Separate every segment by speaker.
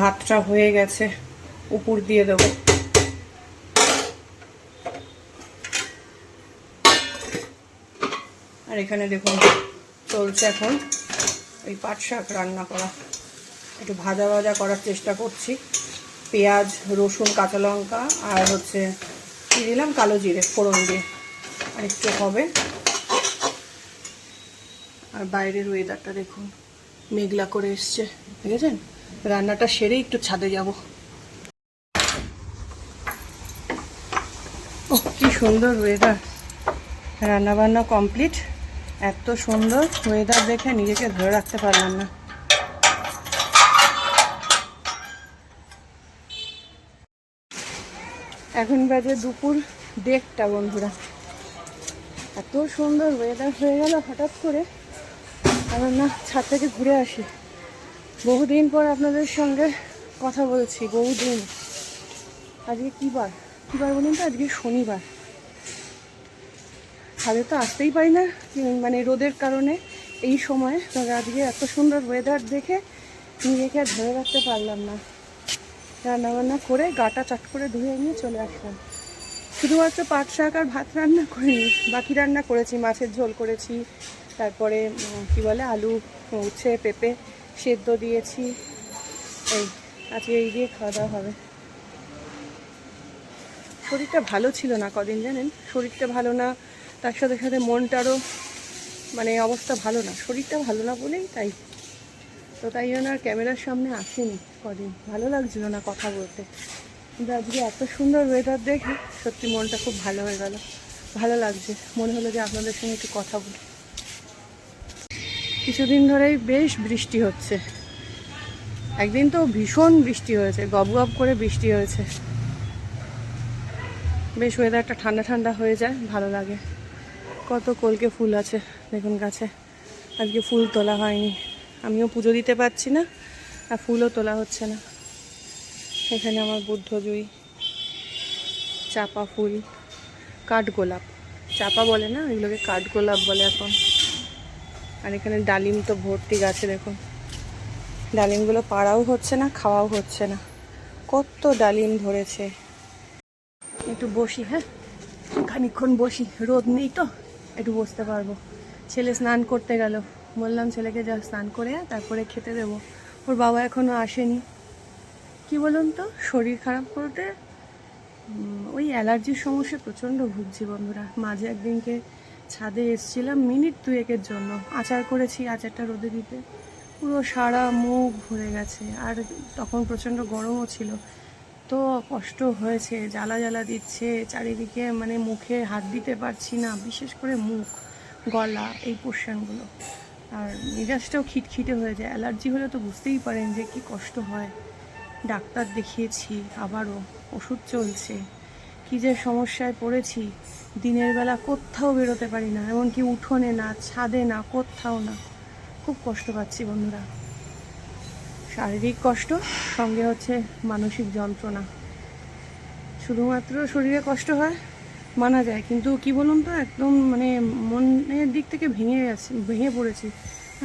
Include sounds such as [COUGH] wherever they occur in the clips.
Speaker 1: ভাতটা হয়ে গেছে, উপর দিয়ে দেবো। আর এখানে দেখুন, চলছে এখন ওই পাট শাক রান্না করা। একটু ভাজা ভাজা করার চেষ্টা করছি। পেঁয়াজ, রসুন, কাঁচা লঙ্কা, আর হচ্ছে কী দিলাম? কালো জিরে, ফোড়ন দিয়ে। আর একটু হবে। আর বাইরের ওয়েদারটা দেখুন, মেঘলা করে এসছে, দেখেছেন? রান্নাটা সেরে একটু ছাদে যাব। কি সুন্দর ওয়েদার রান্না বান্না কমপ্লিট এত সুন্দর ওয়েদার দেখে নিজেকে ধরে রাখতে পারলাম না। এখন বাজে দুপুর দেড়টা বন্ধুরা। এত সুন্দর ওয়েদার হয়ে গেল হঠাৎ করে। আমার না, ছাদ থেকে ঘুরে আসি। বহুদিন পর আপনাদের সঙ্গে কথা বলছি, বহুদিন। আজকে কী বার? কী বার বলুন তো? আজকে শনিবার। ছাদে তো আসতেই পারি না মানে রোদের কারণে এই সময়। তবে আজকে এত সুন্দর ওয়েদার দেখে নিজেকে আর ধরে রাখতে পারলাম না। রান্নাবান্না করে গাটা চাট করে ধুয়ে নিয়ে চলে আসলাম। শুধুমাত্র পাট শাক আর ভাত রান্না করিনি, বাকি রান্না করেছি, মাছের ঝোল করেছি, তারপরে কি বলে, আলু, উচ্ছে, পেঁপে সেদ্ধ দিয়েছি। এই, আজকে এই দিয়ে খাওয়া দাওয়া হবে। শরীরটা ভালো ছিল না কদিন জানেন? শরীরটা ভালো না, তার সাথে সাথে মনটারও মানে অবস্থা ভালো না। শরীরটা ভালো না বলেই তাই। তো তাই জন্য আর ক্যামেরার সামনে আসেনি কদিন। ভালো লাগছিল না কথা বলতে। কিন্তু আজকে এত সুন্দর ওয়েদার দেখে সত্যি মনটা খুব ভালো হয়ে গেল। ভালো লাগছে। মনে হলো যে আপনাদের সঙ্গে একটু কথা বলি। কিছুদিন ধরেই বেশ বৃষ্টি হচ্ছে। একদিন তো ভীষণ বৃষ্টি হয়েছে, গব গব করে বৃষ্টি হয়েছে। বেশ ওয়েদারটা ঠান্ডা ঠান্ডা হয়ে যায়, ভালো লাগে। কত কলকে ফুল আছে, দেখুন গাছে। আজকে ফুল তোলা হয়নি। আমিও পুজো দিতে পারছি না, আর ফুলও তোলা হচ্ছে না। এখানে আমার বুদ্ধ জুই চাপা ফুল, কাঠগোলাপ। চাপা বলে না, এগুলোকে কাঠগোলাপ বলে এখন। আর এখানে ডালিম তো ভর্তি গাছে দেখুন ডালিমগুলো পাড়াও হচ্ছে না, খাওয়াও হচ্ছে না। কত ডালিম ধরেছে। একটু বসি হ্যাঁ? খানিক্ষণ বসি, রোদ নেই তো, একটু বসতে পারব। ছেলে স্নান করতে গেল। বললাম ছেলেকে যা স্নান করে তারপরে খেতে দেবো। ওর বাবা এখনও আসেনি। কি বলুন তো, শরীর খারাপ করতে ওই অ্যালার্জির সমস্যা প্রচণ্ড ভুগছি বন্ধুরা। মাঝে একদিনকে ছাদে এসছিলাম মিনিট দুয়েকের জন্য। আচার করেছি আচারটা রোদে দিতে। পুরো সারা মুখ ভরে গেছে আর তখন প্রচণ্ড গরমও ছিল। তো কষ্ট হয়েছে, জ্বালা জ্বালা দিচ্ছে, চারিদিকে মানে মুখে হাত দিতে পারছি না, বিশেষ করে মুখ, গলা, এই পোর্শনগুলো। আর মেজাজটাও খিটখিটে হয়ে যায়। অ্যালার্জি হলে তো বুঝতেই পারেন যে কি কষ্ট হয়। ডাক্তার দেখিয়েছি, আবারও ওষুধ চলছে। কি যে সমস্যায় পড়েছি দিনের বেলা কোথাও বেরোতে পারি না, এমনকি উঠোনে না, ছাদে না, কোথাও না। খুব কষ্ট পাচ্ছি বন্ধুরা। শারীরিক কষ্ট, সঙ্গে হচ্ছে মানসিক যন্ত্রণা। শুধুমাত্র শরীরে কষ্ট হয়, মানা যায়, কিন্তু কি বলুন তো, একদম মানে মনের দিক থেকে ভেঙে গেছে ভেঙে পড়েছি।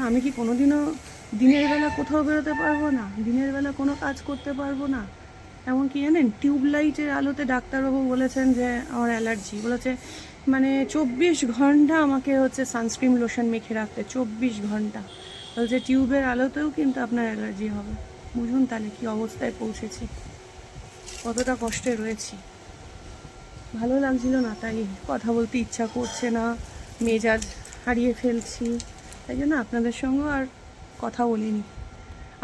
Speaker 1: আমি কি কোনোদিনও দিনের বেলা কোথাও বেরোতে পারব না? দিনের বেলা কোনো কাজ করতে পারব না? এমন কি জানেন, টিউবলাইটের আলোতে ডাক্তারবাবু বলেছেন যে আমার অ্যালার্জি। বলেছে মানে চব্বিশ ঘণ্টা আমাকে হচ্ছে সানস্ক্রিন লোশন মেখে রাখতে, চব্বিশ ঘণ্টা। বলছে, টিউবের আলোতেও কিন্তু আপনার অ্যালার্জি হবে। বুঝুন তাহলে কি অবস্থায় পৌঁছেছি। কতটা কষ্টে রয়েছি। ভালো লাগছিল না তাই কথা বলতে ইচ্ছা করছে না। মেজাজ হারিয়ে ফেলছি। তাই জন্য আপনাদের সঙ্গেও আর কথা বলিনি।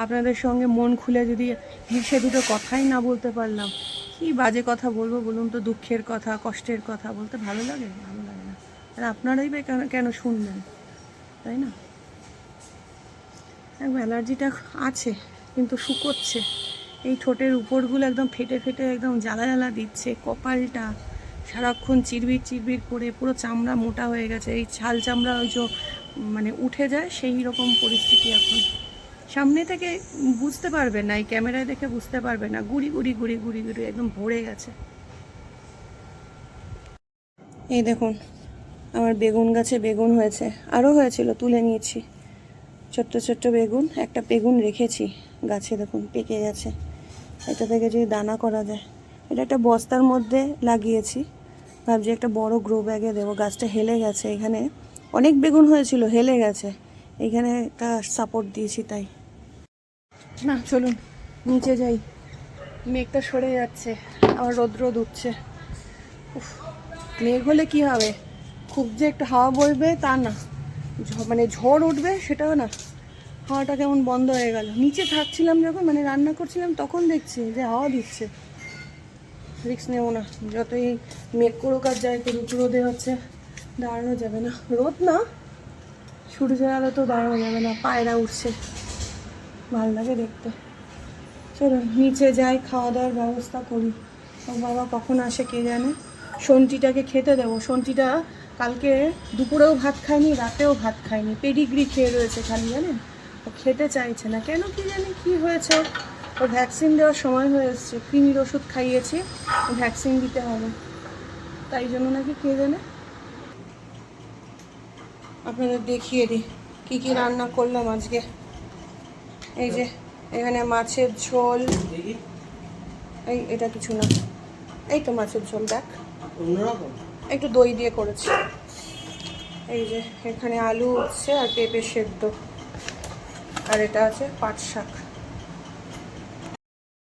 Speaker 1: আপনাদের সঙ্গে মন খুলে যদি সে দুটো কথাই না বলতে পারলাম, কি বাজে কথা বলব বলুন তো? দুঃখের কথা, কষ্টের কথা বলতে ভালো লাগে? ভালো লাগে না। আর আপনারাই বা কেন কেন শুনবেন? তাই না? একদম অ্যালার্জিটা আছে, কিন্তু শুকোচ্ছে এই ঠোঁটের উপরগুলো একদম ফেটে ফেটে একদম জ্বালা জ্বালা দিচ্ছে, কপালটা সারাক্ষণ চিরবির চিরবির করে পুরো চামড়া মোটা হয়ে গেছে। এই ছাল চামড়া ওই যে মানে উঠে যায় সেই রকম পরিস্থিতি এখন। সামনে থেকে বুঝতে পারবে না, এই ক্যামেরায় দেখে বুঝতে পারবে না। গুড়ি গুড়ি গুড়ি গুড়ি গুড়ি একদম ভরে গেছে। এই দেখুন, আমার বেগুন গাছে বেগুন হয়েছে। আরও হয়েছিল, তুলে নিয়েছি। ছোট্ট ছোট্ট বেগুন, একটা বেগুন রেখেছি গাছে, দেখুন, পেকে গেছে। এটা থেকে যদি দানা করা যায়। এটা একটা বস্তার মধ্যে লাগিয়েছি। ভাবছি একটা বড় গ্রো ব্যাগে দেবো। গাছটা হেলে গেছে, এখানে অনেক বেগুন হয়েছিল, হেলে গেছে। এখানে একটা সাপোর্ট দিয়েছি, তাই। না, চলুন, নিচে যাই। মেঘটা সরে যাচ্ছে, আবার রোদ রোদ উঠছে। মেঘ হলে কি হবে? খুব যে একটু হাওয়া বইবে তা না। মানে ঝড় উঠবে সেটাও না। হাওয়াটা কেমন বন্ধ হয়ে গেল। নিচে থাকছিলাম যখন মানে রান্না করছিলাম, তখন দেখছি যে হাওয়া দিচ্ছে। রিক্স নেব না। যতই মেঘ করুক আর যাই করুক, রোদে হচ্ছে, দাঁড়ানো যাবে না। রোদ না, সূর্যের আলো তো দাঁড়ানো যাবে না, পায়রা উঠছে। ভালো লাগে দেখতে। চলো নিচে যাই খাওয়া দাওয়ার ব্যবস্থা করি। ওর বাবা, কখন আসে কে জানে? সন্টিটাকে খেতে দেবো। সন্টিটা কালকে দুপুরেও ভাত খায়নি, রাতেও ভাত খায়নি। পেডিগ্রি খেয়ে রয়েছে খালি, জানেন? ও খেতে চাইছে না। কেন কি জানি কি হয়েছে? ওর ভ্যাকসিন দেওয়ার সময় হয়ে এসছে। কৃমির ওষুধ খাইয়েছি, ভ্যাকসিন দিতে হবে। তাই জন্য নাকি কে জানে? আপনাদের দেখিয়ে দিই, কী কী রান্না করলাম আজকে। এই যে এখানে মাছের ঝোল। এই এটা কিছু না। এই তো মাছের ঝোল দেখ। একটু দই দিয়ে করেছি। এই যে এখানে আলু উঠছে আর পেঁপে সেদ্ধ। আর এটা আছে পাট শাক।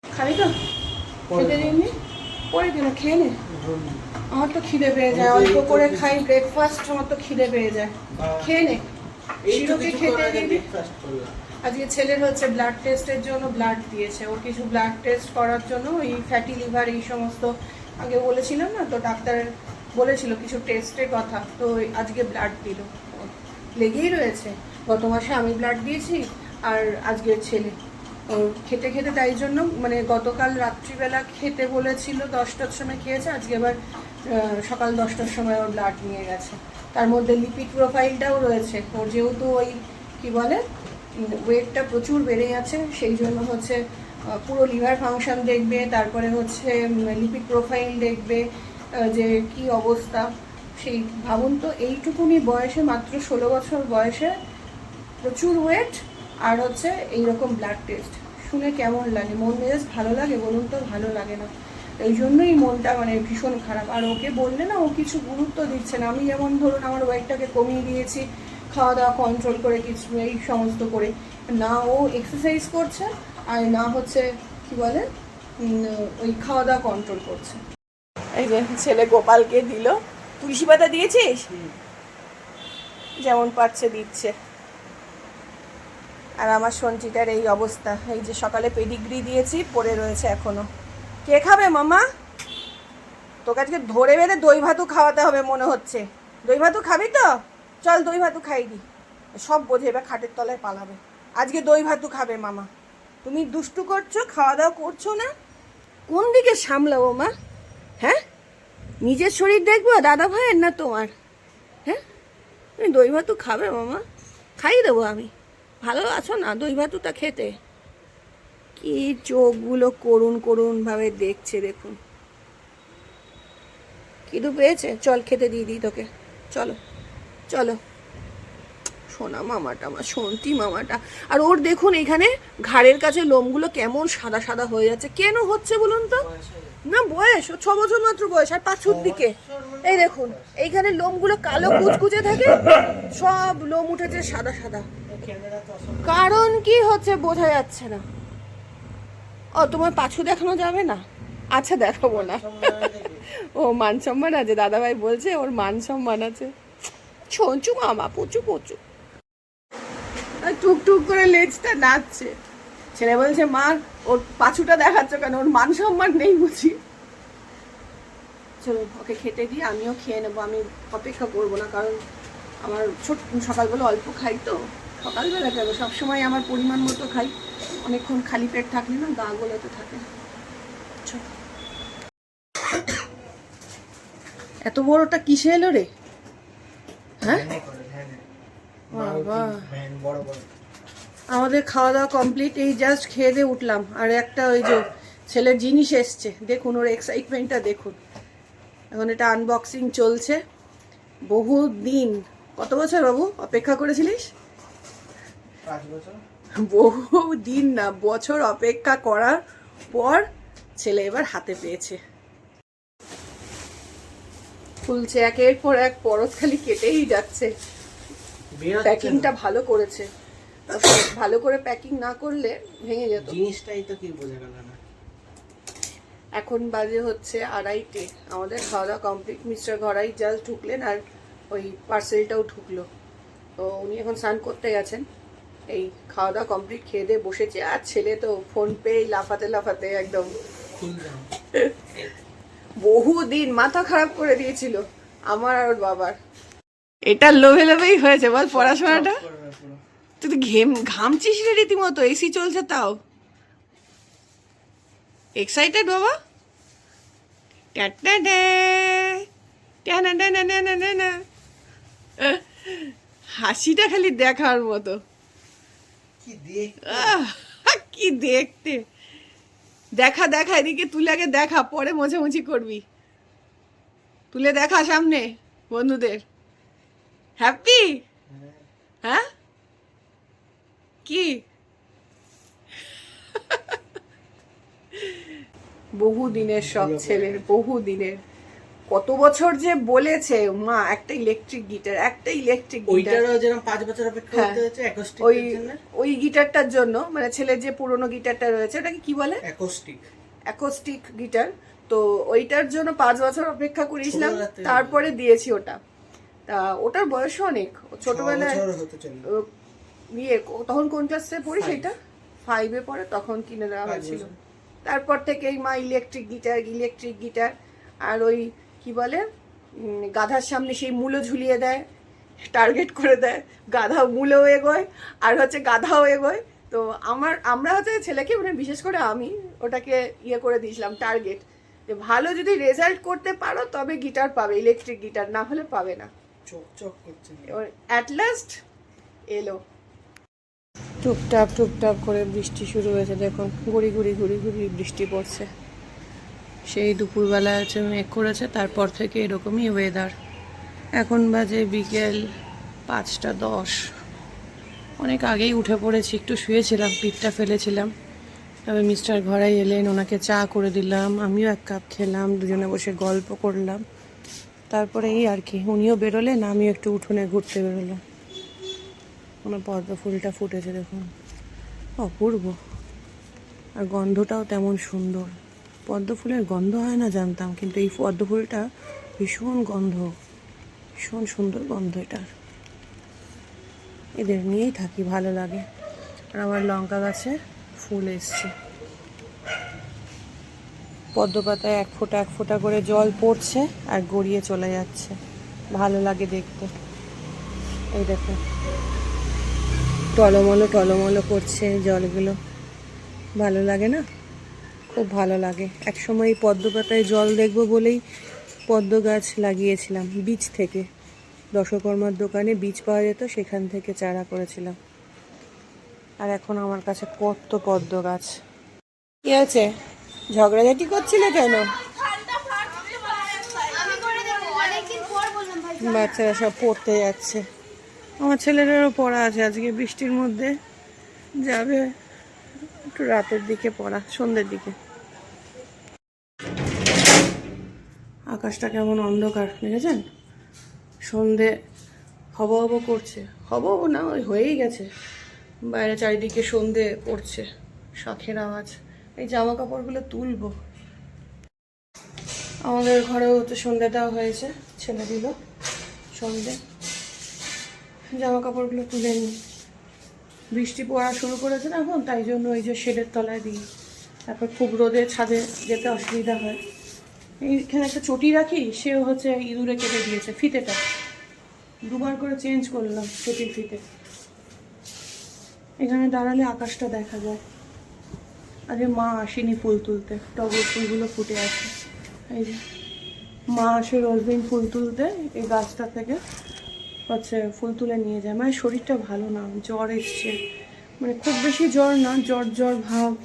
Speaker 1: খাবি তো? খেতে দিইনি? পরে কেন? খেয়ে নে। আমার তো খিদে পেয়ে যায়। অল্প করে খাই ব্রেকফাস্ট আমার তো খিদে পেয়ে যায়। খেয়ে নে। শিরোকে খেতে দিবি? আজকে ছেলের হচ্ছে ব্লাড টেস্টের জন্য ব্লাড দিয়েছে। ওর কিছু ব্লাড টেস্ট করার জন্য এই ফ্যাটি লিভার এই সমস্ত আগে বলেছিলাম না, তো ডাক্তার বলেছিল কিছু টেস্টের কথা, তো ওই আজকে ব্লাড দিল। লেগেই রয়েছে। গত মাসে আমি ব্লাড দিয়েছি, আর আজকের ছেলে। খেতে খেতে তাই জন্য মানে গতকাল রাত্রিবেলা খেতে বলেছিল, দশটার সময় খেয়েছে, আজকে আবার সকাল দশটার সময় ওর ব্লাড নিয়ে গেছে। তার মধ্যে লিপিড প্রোফাইলটাও রয়েছে। ওর যেহেতু ওই, কি বলে ওয়েটটা প্রচুর বেড়ে গেছে, সেই জন্য হচ্ছে পুরো লিভার ফাংশন দেখবে, তারপরে হচ্ছে লিপিড প্রোফাইল দেখবে যে কি অবস্থা, সেই ভাবুন তো, এইটুকুনি বয়সে, মাত্র ষোলো বছর বয়সে প্রচুর ওয়েট আর হচ্ছে এইরকম ব্লাড টেস্ট শুনে কেমন লাগে? মন মেজাজ ভালো লাগে? বলুন তো, ভালো লাগে না। এই জন্যই মনটা মানে ভীষণ খারাপ। আর ওকে বললে না, ও কিছু গুরুত্ব দিচ্ছে না। আমি যেমন ধরুন, আমার ওয়েটটাকে কমিয়ে দিয়েছি খাওয়া দাওয়া কন্ট্রোল করে কিছু এই সমস্ত করে। না ও এক্সারসাইজ করছে আর না হচ্ছে কি বলে ওই খাওয়া দাওয়া কন্ট্রোল করছে। এই যে ছেলে গোপালকে দিল। তুলসী পাতা দিয়েছিস? যেমন পাচ্ছে দিচ্ছে। আর আমার সঞ্চিতার এই অবস্থা এই যে সকালে পেডিগ্রি দিয়েছি পড়ে রয়েছে এখনও। কে খাবে মামা? তোকে আজকে ধরে বেঁধে দই ভাতু খাওয়াতে হবে মনে হচ্ছে। দই ভাতু খাবি তো? চল দই ভাতু খাই দি সব বোঝে, এবার খাটের তলায় পালাবে। আজকে দই ভাতু খাবে মামা। তুমি দুষ্টু করছ খাওয়া দাওয়া করছ না? কোন দিকে সামলাবো মা? হ্যাঁ? নিজের শরীর দেখব দাদা ভাইয়ের না তোমার? হ্যাঁ? তুমি দই ভাতু খাবে মামা? খাইয়ে দেবো আমি। ভালো আছো না দই ভাতুটা খেতে। কি চোখগুলো করুন করুন ভাবে দেখছে দেখুন। কিদু পেয়েছে? চল খেতে দিয়ে দিই তোকে। চলো। চলো। সোনা মামাটা, আমার সন্তি মামাটা। আর ওর দেখুন এখানে ঘাড়ের কাছে লোমগুলো কেমন সাদা সাদা হয়ে যাচ্ছে। কেন হচ্ছে বলুন তো? না, বয়স ছ বছর মাত্র বয়স, আর পাঁচুর দিকে। এই দেখুন, এইখানে লোমগুলো কালো কুচকুচে থাকে, সব লোম উঠেছে সাদা সাদা। কারণ কি হচ্ছে বোঝা যাচ্ছে না। ও, তোমার পাছু দেখানো যাবে না? আচ্ছা দেখাবো না। ও, মান সম্মান আছে। দাদাভাই বলছে ওর মান সম্মান আছে। ছঞ্চু মামা, পচু পচু। টুকটুক করে লেজটা নাচছে ছেলে বলছে, মা, ওর পাছুটা দেখাচ্ছ কেন? ওর মান সম্মান নেই বুঝি? চলো, ওকে খেতে দিই, আমিও খেয়ে নেব। আমি অপেক্ষা করব না, কারণ আমার ছোট, সকালবেলা অল্প খাই তো। সকালবেলা খাব সবসময় আমার পরিমাণ মতো খাই। অনেকক্ষণ খালি পেট থাকলে না, গা গোলাতে থাকে। এত বড়টা কিসে এলো রে? হ্যাঁ।
Speaker 2: বড় বড়
Speaker 1: আমাদের খাওয়া দাওয়া কমপ্লিট এই জাস্ট খেয়ে দিয়ে উঠলাম। আর একটা ওই যে ছেলের জিনিস এসছে। দেখুন ওর এক্সাইটমেন্টটা দেখুন। এখন এটা আনবক্সিং চলছে। বহু দিন। কত বছর বাবু? অপেক্ষা করেছিলিস? বহু দিন না বছর অপেক্ষা করার পর ছেলে এবার হাতে পেয়েছে। ফুলছে একের পর এক পরত খালি কেটেই যাচ্ছে। প্যাকিংটা ভালো করেছে। ভালো করে প্যাকিং না করলে ভেঙে যেত।
Speaker 2: জিনিসটাই তো কি বোঝা গেল না।
Speaker 1: এখন বাজে হচ্ছে আড়াইটে। আমাদের খাওয়া দাওয়া কমপ্লিট। মিস্টার ঘরাই জাস্ট ঢুকলেন আর ওই পার্সেলটাও ঢুকলো তো উনি এখন স্নান করতে গেছেন। এই খাওয়া দাওয়া কমপ্লিট খেয়ে দিয়ে বসেছে। আর ছেলে তো ফোন পেয়ে লাফাতে লাফাতে একদম [LAUGHS]
Speaker 2: ফুল দাও
Speaker 1: বহু দিন মাথা খারাপ করে দিয়েছিল আমার আর ওর বাবার। এটা লোভে লোভেই হয়েছে বল পড়াশোনাটা? তুই তো ঘেম ঘামছিস রে রীতিমতো এসি চলছে তাও। এক্সাইটেড বাবা? হাসিটা খালি দেখার মতো।
Speaker 2: কি দেখ
Speaker 1: আহ, কি দেখতে? দেখা দেখা এদিকে তুলে আগে দেখা পরে মোছামুছি করবি। তুলে দেখা সামনে বন্ধুদের। হ্যাপি? হ্যাঁ? কি? বহু দিনের সব ছেলের বহু দিনের কত বছর যে বলেছে মা একটা ইলেকট্রিক গিটার একটা ইলেকট্রিক গিটার
Speaker 2: ওইটারও পাঁচ বছর অপেক্ষা
Speaker 1: হ্যাঁ।
Speaker 2: করতে হচ্ছে
Speaker 1: ওই ওই গিটারটার জন্য মানে ছেলের যে পুরনো গিটারটা রয়েছে ওটাকে কি বলে?
Speaker 2: অ্যাকোস্টিক
Speaker 1: অ্যাকোস্টিক গিটার তো ওইটার জন্য পাঁচ বছর অপেক্ষা করেছিলাম তারপরে দিয়েছি ওটা। তা ওটার বয়স অনেক। ছোটবেলায় ইয়ে তখন কোন ক্লাসে
Speaker 2: Five.
Speaker 1: এটা ফাইভে পড়ে তখন কিনে দেওয়া হয়েছিল। তারপর থেকেই মা ইলেকট্রিক গিটার ইলেকট্রিক গিটার আর ওই কি বলে? গাধার সামনে সেই মূলো ঝুলিয়ে দেয় টার্গেট করে দেয় গাধা মূলেও এগোয় আর হচ্ছে গাধাও এগোয় তো আমার আমরা হচ্ছে ছেলেকে মানে বিশেষ করে আমি ওটাকে ইয়ে করে দিয়েছিলাম টার্গেট যে ভালো যদি রেজাল্ট করতে পারো তবে গিটার পাবে ইলেকট্রিক গিটার না হলে পাবে না।
Speaker 2: চোখ চোখ করছে।
Speaker 1: এবার অ্যাট লাস্ট এলো। টুপটাপ টুপটাপ করে বৃষ্টি শুরু হয়েছে দেখুন গুড়ি গুড়ি গুড়ি গুড়ি বৃষ্টি পড়ছে। সেই দুপুরবেলা হচ্ছে মেঘ করেছে, তারপর থেকে এরকমই ওয়েদার এখন বাজে বিকেল পাঁচটা দশ। অনেক আগেই উঠে পড়েছি, একটু শুয়েছিলাম, পিঠটা ফেলেছিলাম। তবে মিস্টার ঘরে এলেন, ওনাকে চা করে দিলাম, আমিও এক কাপ খেলাম, দুজনে বসে গল্প করলাম। তারপরে এই আর কি, উনিও বেরোলেন, আমিও একটু উঠোনে ঘুরতে বেরোলাম। ওনার পদ্ম ফুলটা ফুটেছে দেখুন। অপূর্ব। আর গন্ধটাও তেমন সুন্দর। পদ্ম ফুলের গন্ধ হয় না জানতাম, কিন্তু এই পদ্ম ফুলটা ভীষণ গন্ধ, ভীষণ সুন্দর গন্ধ এটার এদের নিয়েই থাকি, ভালো লাগে। আর আমার লঙ্কা গাছে ফুল এসছে। পদ্ম পাতায় এক ফোঁটা এক ফোঁটা করে জল পড়ছে আর গড়িয়ে চলে যাচ্ছে। ভালো লাগে দেখতে। এই দেখো। টলমলো টলমলো করছে জলগুলো। ভালো লাগে না? খুব ভালো লাগে। একসময় এই পদ্ম পাতায় জল দেখব বলেই পদ্ম গাছ লাগিয়েছিলাম বীজ থেকে। দশকর্মার দোকানে বীজ পাওয়া যেত, সেখান থেকে চারা করেছিলাম। আর এখন আমার কাছে কত পদ্ম গাছ। কি আছে ঝগড়াঝাটি করছিলে কেন? বাচ্চারা সব পড়তে যাচ্ছে। আমার ছেলেদেরও পড়া আছে, আজকে বৃষ্টির মধ্যে যাবে। একটু রাতের দিকে পড়া, সন্ধ্যের দিকে। আকাশটা কেমন অন্ধকার, দেখেছেন? সন্ধে হব হব করছে। হব না, ওই হয়েই গেছে। বাইরে চারিদিকে সন্ধে পড়ছে, শখের আওয়াজ। এই জামা কাপড়গুলো তুলবো। আমাদের ঘরেও হচ্ছে সন্ধ্যাটাও হয়েছে, ছেলে দিল সন্ধে। জামা কাপড়গুলো তুলে নিই। বৃষ্টি পড়া শুরু করেছে না এখন, তাই জন্য ওই যে শেডের তলায় দিই। তারপর খুব রোদে ছাদে যেতে অসুবিধা হয়। এইখানে একটা চটি রাখি সেও হচ্ছে ইঁদুরে কেটে দিয়েছে, ফিতেটা। দুবার করে চেঞ্জ করলাম চটির ফিতে। এখানে দাঁড়ালে আকাশটা দেখা যায়। আরে মা আসেনি ফুল তুলতে, টগর ফুলগুলো ফুটে আছে। এই যে, মা আসে রোজ দিন ফুল তুলতে, এই গাছটা থেকে হচ্ছে ফুল তুলে নিয়ে যায়। মানে শরীরটা ভালো না, জ্বর এসছে। মানে খুব বেশি জ্বর না, জ্বর জ্বর ভাব।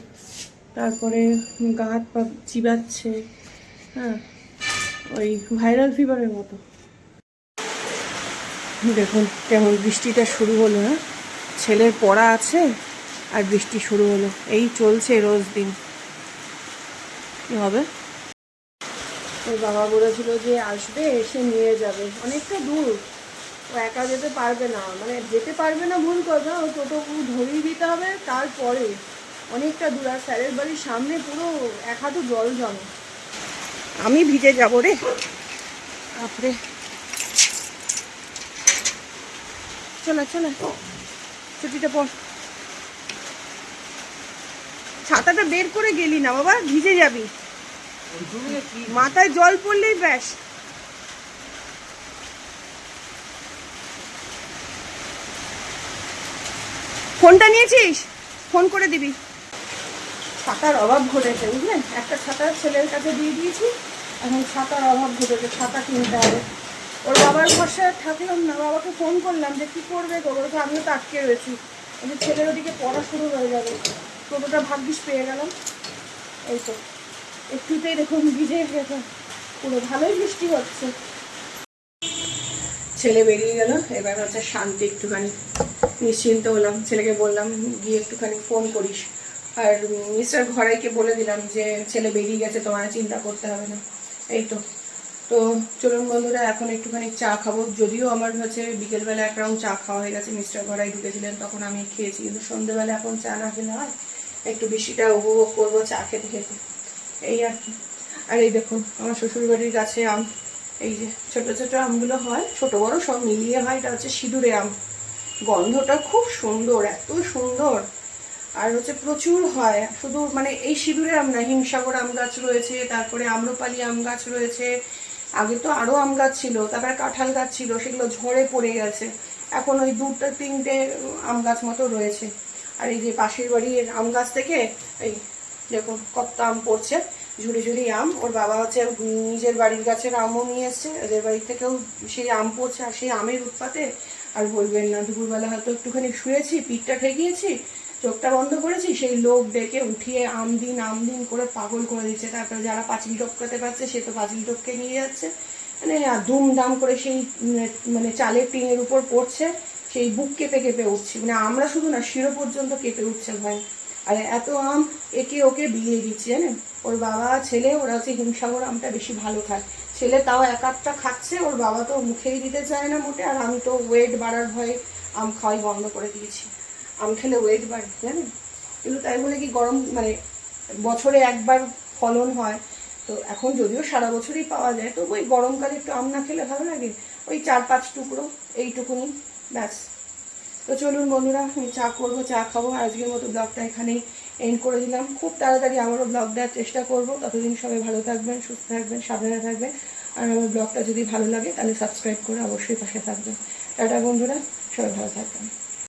Speaker 1: তারপরে গা হাত পা চিবাচ্ছে। হ্যাঁ ওই ভাইরাল ফিভারের মতো। দেখুন কেমন বৃষ্টিটা শুরু হলো না ছেলের পড়া আছে আর বৃষ্টি শুরু হলো। এই চলছে রোজ দিন। কি হবে? ওর বাবা বলেছিল যে আসবে, এসে নিয়ে যাবে। অনেকটা দূর। ও একা যেতে পারবে না। মানে যেতে পারবে না ভুল কথা ও টোটো ধরিয়ে দিতে হবে, তারপরে অনেকটা দূর। আর স্যারের বাড়ির সামনে পুরো এক হাঁটু জল জমে। আমি ভিজে যাব রে। তারপরে চলে চলে। ছুটিটা পর। ছাতাটা বের করে গেলি না বাবা ভিজে যাবি। মাথায় জল পড়লেই ব্যাস। ফোনটা নিয়েছিস? ফোন করে দিবি। ছাতার অভাব ঘটেছে বুঝলেন একটা ছাতা ছেলের কাছে দিয়ে দিয়েছি। এখন ছাতার অভাব ঘটেছে, ছাতা কিনতে হবে। ওর বাবার ভরসায় থাকলাম না, বাবাকে ফোন করলাম যে কী করবে গো? বলছে, আমিও তো আটকে রয়েছি। আমি ছেলের ওদিকে পড়া শুরু হয়ে যাবে। টোটোটা ভাগ্যিস পেয়ে গেলাম। এই তো। একটুতেই দেখুন ভিজে গেছে। পুরো ভালোই বৃষ্টি হচ্ছে। ছেলে বেরিয়ে গেল। এবার হচ্ছে শান্তি একটুখানি। নিশ্চিন্ত হলাম। ছেলেকে বললাম, গিয়ে একটুখানি ফোন করিস। আর মিস্টার ঘরাইকে বলে দিলাম যে, ছেলে বেরিয়ে গেছে, তোমার চিন্তা করতে হবে না। এই তো। তো চলুন বন্ধুরা, এখন একটুখানি চা খাব। যদিও আমার হচ্ছে বিকেলবেলা এক রাউন্ড চা খাওয়া হয়ে গেছে, মিস্টার ঘরাই ঢুকেছিলেন, তখন আমি খেয়েছি। কিন্তু সন্ধ্যেবেলা এখন চা না খেলে হয়, একটু বেশিটা উপভোগ করব চা খেতে খেতে। এই আর কি। আর এই দেখুন, আমার শ্বশুরবাড়ির গাছে আম। এই যে ছোট ছোট আমগুলো হয়, ছোট বড় সব মিলিয়ে হয়, এটা হচ্ছে সিঁদুরে আম। গন্ধটা খুব সুন্দর, এত সুন্দর। আর হচ্ছে প্রচুর হয়। শুধু মানে এই সিঁদুরে আম না, হিমসাগর আম গাছ রয়েছে, তারপরে আম্রপালি আম গাছ রয়েছে, আগে তো আরও আম গাছ ছিল, তারপরে কাঁঠাল গাছ ছিল, সেগুলো ঝরে পড়ে গেছে। এখন ওই দুটো, তিনটে আম গাছ মতো রয়েছে। আর এই যে পাশের বাড়ির আম গাছ থেকে এই দেখুন কত আম পড়ছে, ঝুড়ি ঝুড়ি আম। ওর বাবা হচ্ছে নিজের বাড়ির গাছের আমও নিয়ে এসছে, ওদের বাড়ি থেকেও সেই আম পড়ছে। আর সেই আমের উৎপাতে, আর বলবেন না, দুপুরবেলা হয়তো একটুখানি শুয়েছি, পিঠটা ঠেকিয়েছি চোখটা বন্ধ করেছি, সেই লোক ডেকে উঠিয়ে আম দিন আম দিন করে পাগল করে দিচ্ছে। তারপরে যারা পাঁচিল টপকাতে পারছে, সে তো পাঁচিল টপকে নিয়ে যাচ্ছে। মানে দুমদাম করে সেই মানে চালের টিনের উপর পড়ছে, সেই বুক কেঁপে কেঁপে উঠছে। মানে আমরা শুধু না, শিরো পর্যন্ত কেঁপে উঠছে ভাই। আর এত আম একে ওকে বিলিয়ে দিচ্ছে, জানেন? ওর বাবা, ছেলে, ওরা হচ্ছে হিমসাগর আমটা বেশি ভালো খায়। ছেলে তাও এক আধটা খাচ্ছে, ওর বাবা তো মুখেই দিতে চায় না মোটে, আর আমি তো ওয়েট বাড়ার ভয়ে আম খাওয়াই বন্ধ করে দিয়েছি। আম খেলে ওয়েট বাড়ে, জানেন? কিন্তু তাই বলে কি গরম মানে বছরে একবার ফলন হয়, তো এখন যদিও সারা বছরই পাওয়া যায় তো ওই গরমকালে একটু আম না খেলে ভালো লাগে। ওই চার পাঁচ টুকরো এইটুকুনি, ব্যাস। তো চলুন বন্ধুরা, আমি চা করব, চা খাব আজকের মতো ব্লগটা এখানেই এন্ড করে দিলাম। খুব তাড়াতাড়ি আমারও ব্লগ দেওয়ার চেষ্টা করব। ততদিন সবাই ভালো থাকবেন, সুস্থ থাকবেন, সাবধানে থাকবেন। আর আমার ব্লগটা যদি ভালো লাগে, তাহলে সাবস্ক্রাইব করে অবশ্যই পাশে থাকবেন। টাটা বন্ধুরা, সবাই ভালো থাকবেন।